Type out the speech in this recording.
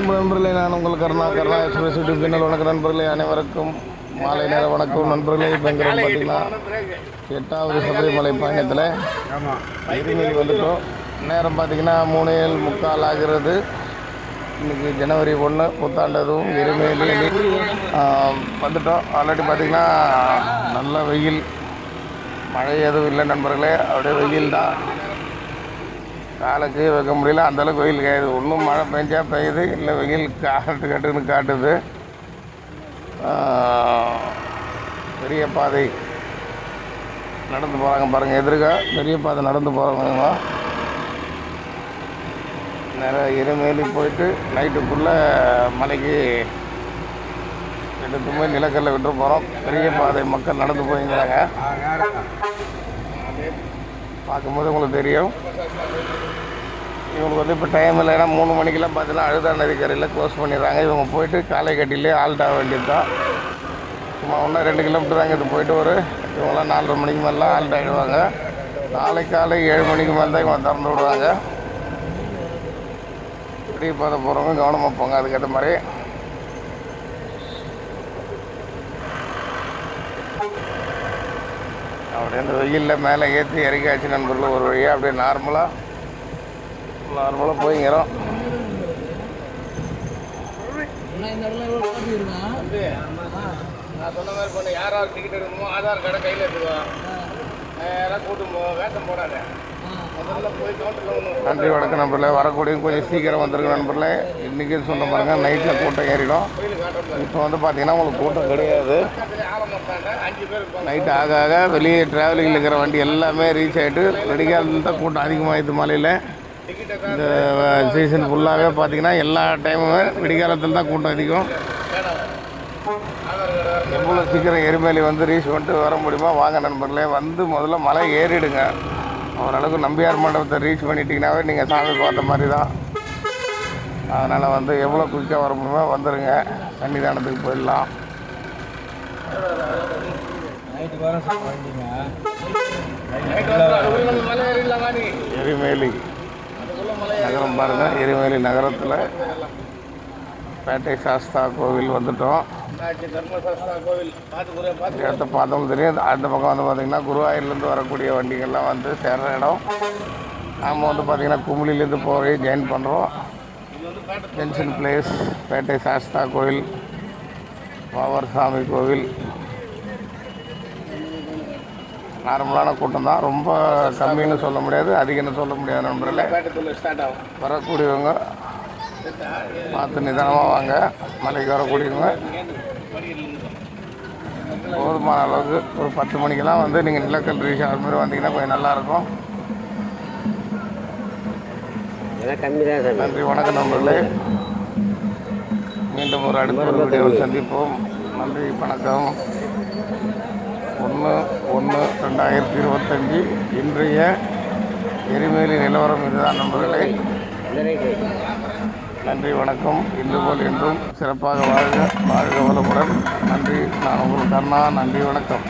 அன்பு நண்பர்களே நான் உங்கள் Karuna Karuna express YouTube channel வணக்கம் நண்பர்களே அனைவருக்கும் மாலை நேர வணக்கம். நண்பர்களே இப்போ எங்கே பார்த்தீங்கன்னா எட்டாவது சபரிமலை பயணத்தில் எரிமேலி வந்துட்டோம். நேரம் பார்த்தீங்கன்னா மூணு ஏழு முக்கால் ஆகிறது. இன்னைக்கு ஜனவரி ஒன்று புத்தாண்டதும் எரிமேலி வந்துட்டோம். ஆல்ரெடி பார்த்திங்கன்னா நல்ல வெயில். மழை எதுவும் இல்லை நண்பர்களே அப்படியே வெயில் தான் காலுக்கு வைக்க முடியல. அந்தளவுக்கு வெயில் கிடையாது ஒன்றும் மழை பெஞ்சா பெய்யுது. இல்லை வெயில் காட்டு கட்டுன்னு காட்டுது. பெரிய பாதை நடந்து போகிறாங்க பாருங்கள் எதிர்க்க பெரிய பாதை நடந்து போகிறாங்க நிறைய இருமேலி போயிட்டு நைட்டுக்குள்ளே மலைக்கு எடுத்துமே நிலக்கல்ல விட்டு போகிறோம் பெரிய பாதை மக்கள் நடந்து போயிருக்கிறாங்க. பார்க்கும்போது உங்களுக்கு தெரியும். இவங்களுக்கு வந்து இப்போ டைம் இல்லைன்னா மூணு மணிக்கெல்லாம் பார்த்தீங்கன்னா அழுதா நதிக்கரையில் க்ளோஸ் பண்ணிடுறாங்க. இவங்க போயிட்டு காலை கட்டிலே ஆல்ட் ஆக வேண்டியது தான் சும்மா ஒன்றா ரெண்டு கிலோமீட்டர் தாங்க இது போயிட்டு ஒரு இவங்களாம் நாலரை மணிக்கு மேலாம் ஆல்ட் ஆகிடுவாங்க நாளை காலை ஏழு மணிக்கு மேலே தான் இவங்க திறந்து விடுவாங்க. இப்படி பார்த்த போகிறவங்க கவனமாக போங்க. அதுக்கேற்ற மாதிரி அப்படியே அந்த வெயிலில் மேலே ஏற்றி இறக்காச்சு நண்பர்கள் ஒரு வழியாக அப்படியே நார்மலாக நார்மலாக போய்ங்கிறோம் நான் சொன்ன மாதிரி பண்ணு யார் யார் டிக்கெட் எடுக்கணுமோ ஆதார் கார்டை கையில் எடுத்துக்கோ நேராக கூட்டும் போ வேஷம் போடாத. நன்றி வணக்கம் நண்பர்களே. வரக்கூடிய கொஞ்சம் சீக்கிரம் வந்திருக்கு நண்பர்களே. இன்றைக்கி சொன்ன பாருங்கள் நைட்டில் கூட்டம் ஏறிடும். இப்போ வந்து பார்த்தீங்கன்னா உங்களுக்கு கூட்டம் கிடையாது. நைட் ஆக ஆக வெளியே டிராவலிங்கில் இருக்கிற வண்டி எல்லாமே ரீச் ஆகிட்டு வெடிக்காலத்தில் தான் கூட்டம் அதிகமாகிடுது மலையில். இந்த சீசன் ஃபுல்லாகவே பார்த்தீங்கன்னா எல்லா டைமுமே விடிகாலத்தில் தான் கூட்டம் அதிகம். எவ்வளோ சீக்கிரம் எரிமேலி வந்து ரீச் பண்ணிட்டு வர முடியுமா வாங்க நண்பர்களே. வந்து முதல்ல மலை ஏறிடுங்க. ஓரளவுக்கு நம்பியார் மண்டபத்தை ரீச் பண்ணிட்டீங்கன்னாவே நீங்கள் சாமி பார்த்த மாதிரி தான் அதனால் வந்து எவ்வளோ குயிக்காக வர முடியுமோ வந்துடுங்க சன்னிதானத்துக்கு போயிடலாம். எரிமேலி. நகரம் பாருங்க எரிமேலி நகரத்தில். பேட்டை சாஸ்தா கோவில் வந்துட்டோம். இடத்த பார்த்தோம் தெரியும் அடுத்த பக்கம் வந்து பார்த்திங்கன்னா குருவாயூர்லேருந்து வரக்கூடிய வண்டிகள்லாம் வந்து சேர்ற இடம். நாம் வந்து பார்த்திங்கன்னா குமுளிலேருந்து போய் ஜாயின் பண்ணுறோம் ஜென்ஷன் பிளேஸ் பேட்டை சாஸ்தா கோவில் பாவர் சாமி கோவில் நார்மலான கூட்டம் தான். ரொம்ப கம்மின்னு சொல்ல முடியாது. அதிகம்னு சொல்ல முடியாது நண்பர்களே. வரக்கூடியவங்க பார்த்து நிதானமாக வாங்க. மலைக்கு வரக்கூடியவங்க போதுமான அளவுக்கு ஒரு பத்து மணிக்கெல்லாம் வந்து நீங்கள் நிலக்கல் ரீச் ஆகிற மாதிரி வந்தீங்கன்னா கொஞ்சம் நல்லாயிருக்கும் நன்றி வணக்கம் நண்பர்களே. மீண்டும் ஒரு அடுத்த ஒரு வீடியோவில் சந்திப்போம். நன்றி வணக்கம். ஒன்று ஒன்று ரெண்டாயிரத்தி இருபத்தஞ்சி. இன்றைய எரிமேலி நிலவரம் இதுதான் நண்பர்களே. நன்றி வணக்கம். இன்று போல் என்றும் சிறப்பாக வாழ்க வாழ்க வளமுடன். நன்றி நான் உங்களுக்கு அண்ணா நன்றி வணக்கம்.